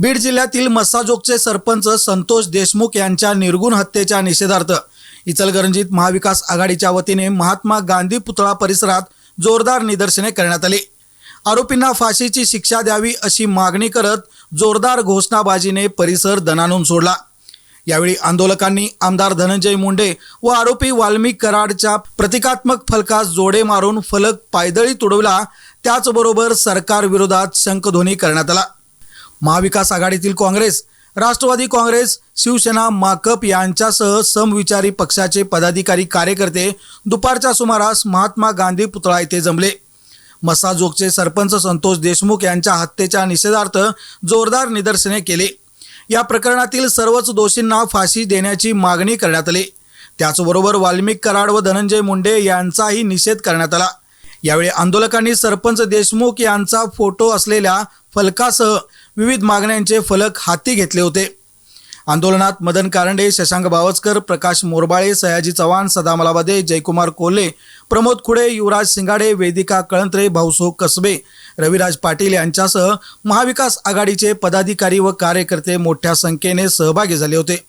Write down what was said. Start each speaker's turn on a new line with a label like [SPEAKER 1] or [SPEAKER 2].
[SPEAKER 1] बीड जिल्ह्यातील मस्साजोगचे सरपंच संतोष देशमुख यांच्या निर्गुण हत्येच्या निषेधार्थ इचलकरंजीत महाविकास आघाडीच्या वतीने महात्मा गांधी पुतळा परिसरात जोरदार निदर्शने करण्यात आली. आरोपींना फाशीची शिक्षा द्यावी अशी मागणी करत जोरदार घोषणाबाजीने परिसर दणानून सोडला. यावेळी आंदोलकांनी आमदार धनंजय मुंडे व आरोपी वाल्मिक कराडच्या प्रतिकात्मक फलकास जोडे मारून फलक पायदळी तुडवला. त्याचबरोबर सरकारविरोधात शंखध्वनी करण्यात आला. महाविकास आघाडीतील काँग्रेस राष्ट्रवादी काँग्रेस शिवसेना माकप यांच्यासह समविचारी पक्षाचे पदाधिकारी कार्यकर्ते दुपारच्या सुमारास महात्मा गांधी पुतळा येथे जमले. मसाजोगचे सरपंच संतोष देशमुख यांच्या हत्येच्या निषेधार्थ जोरदार निदर्शने केले. या प्रकरणातील सर्वच दोषींना फाशी देण्याची मागणी करण्यात आली. त्याचबरोबर वाल्मिक कराड व धनंजय मुंडे यांचाही निषेध करण्यात आला. यावेळी आंदोलकांनी सरपंच देशमुख यांचा फोटो असलेल्या फलकासह विविध मागण्यांचे फलक हाती घेतले होते. आंदोलनात मदन कारंडे शशांक बावस्कर प्रकाश मोरबाळे सयाजी चव्हाण सदामलाबादे जयकुमार कोल्हे प्रमोद खुडे युवराज सिंगाडे वेदिका कळंत्रे भाऊसो कसबे रविराज पाटील यांच्यासह महाविकास आघाडीचे पदाधिकारी व कार्यकर्ते मोठ्या संख्येने सहभागी झाले होते.